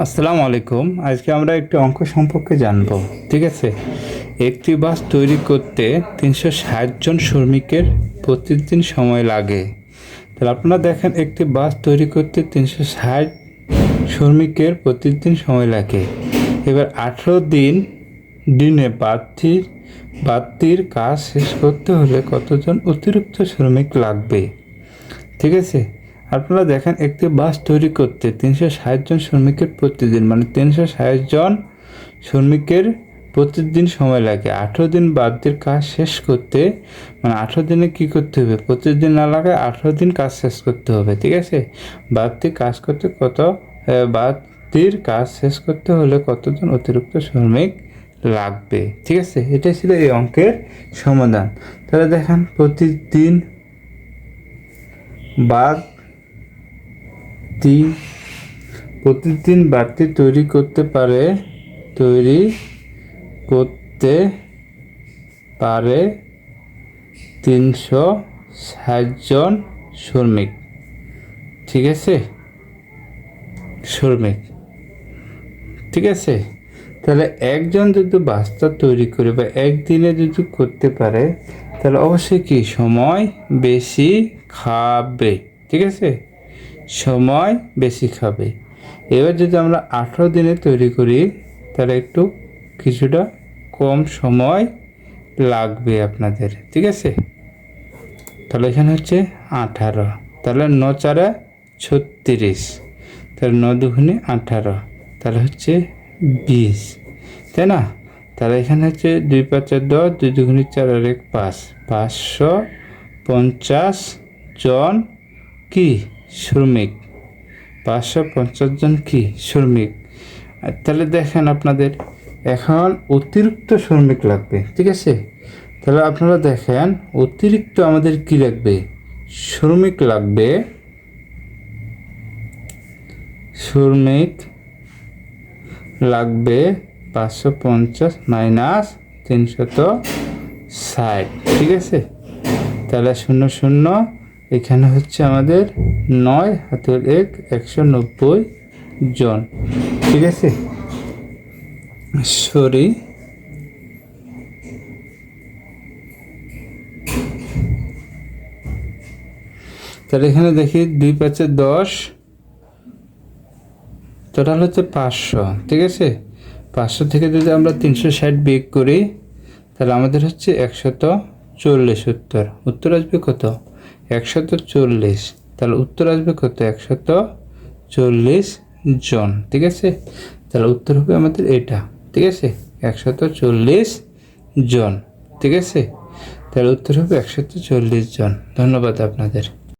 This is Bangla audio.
আসসালামু আলাইকুম। আজকে আমরা একটি অঙ্ক সম্পর্কে জানব, ঠিক আছে? একটি বাস তৈরি করতে তিনশো ষাট জন শ্রমিকের প্রতিদিন সময় লাগে। তাহলে আপনারা দেখেন, একটি বাস তৈরি করতে তিনশো ষাট শ্রমিকের প্রতিদিন সময় লাগে। এবার আঠেরো দিন দিনে বাতির বাতির কাজ শেষ করতে হলে কতজন অতিরিক্ত শ্রমিক লাগবে? ঠিক আছে? আপনারা দেখেন একটি বাস তৈরি করতে তিনশো ষাট জন শ্রমিকের প্রতিদিন মানে তিনশো ষাট জন শ্রমিকের প্রতিদিন সময় লাগে। আঠেরো দিন বাদদের কাজ শেষ করতে মানে আঠেরো দিনে কি করতে হবে? প্রতিদিন না লাগে আঠেরো দিন কাজ শেষ করতে হবে, ঠিক আছে? বাদতি কাজ করতে কত বাদতির কাজ শেষ করতে হলে কতজন অতিরিক্ত শ্রমিক লাগবে, ঠিক আছে? এটাই ছিল এই অঙ্কের সমাধান। তাহলে দেখেন প্রতিদিন বাড়তি প্রতিদিন বাড়তি তৈরি করতে পারে, তৈরি করতে পারে তিনশো ষাট জন শ্রমিক। ঠিক আছে? শ্রমিক। ঠিক আছে? তাহলে একজন যদি বাস্তা তৈরি করে বা একদিনে যদি করতে পারে, তাহলে অবশ্যই কি? সময় বেশি খাবে। ঠিক আছে? সময় বেশি খাবে। এবার যদি আমরা আঠেরো দিনে তৈরি করি, তাহলে একটু কিছুটা কম সময় লাগবে আপনাদের, ঠিক আছে? তাহলে এখানে হচ্ছে আঠারো, তাহলে ন চারে ছত্রিশ, তাহলে ন দুগুণে আঠারো, তাহলে হচ্ছে বিশ, তাই না? তাহলে এখানে হচ্ছে দুই পাঁচে দশ, দুই দুগুণে চার আর এক পাঁচ, পাঁচশো পঞ্চাশ জন কি? শ্রমিক। পাঁচশো পঞ্চাশ জন কি শ্রমিক? তাহলে দেখেন আপনাদের, এখন অতিরিক্ত শ্রমিক লাগবে, ঠিক আছে? তাহলে আপনারা দেখেন, অতিরিক্ত আমাদের কি লাগবে? শ্রমিক লাগবে। শ্রমিক লাগবে পাঁচশো পঞ্চাশ মাইনাস তিনশত ষাট, ঠিক আছে? তাহলে শূন্য শূন্য এখানে হচ্ছে আমাদের নয় হাতের এক একশো নব্বই জন। ঠিক আছে? সরি তাহলে এখানে দেখি দুই পাঁচে দশ। টোটাল হচ্ছে পাঁচশো। ঠিক আছে? পাঁচশো থেকে যদি আমরা তিনশো ষাট বিয়োগ করি, তাহলে আমাদের হচ্ছে একশত চল্লিশ উত্তর। উত্তর আসবে কত? একশত চল্লিশ। তাহলে উত্তর আসবে কত? একশত চল্লিশ জন, ঠিক আছে? তাহলে উত্তর হবে আমাদের এটা, ঠিক আছে? একশত চল্লিশ জন, ঠিক আছে? তাহলে উত্তর হবে একশত চল্লিশ জন। ধন্যবাদ আপনাদের।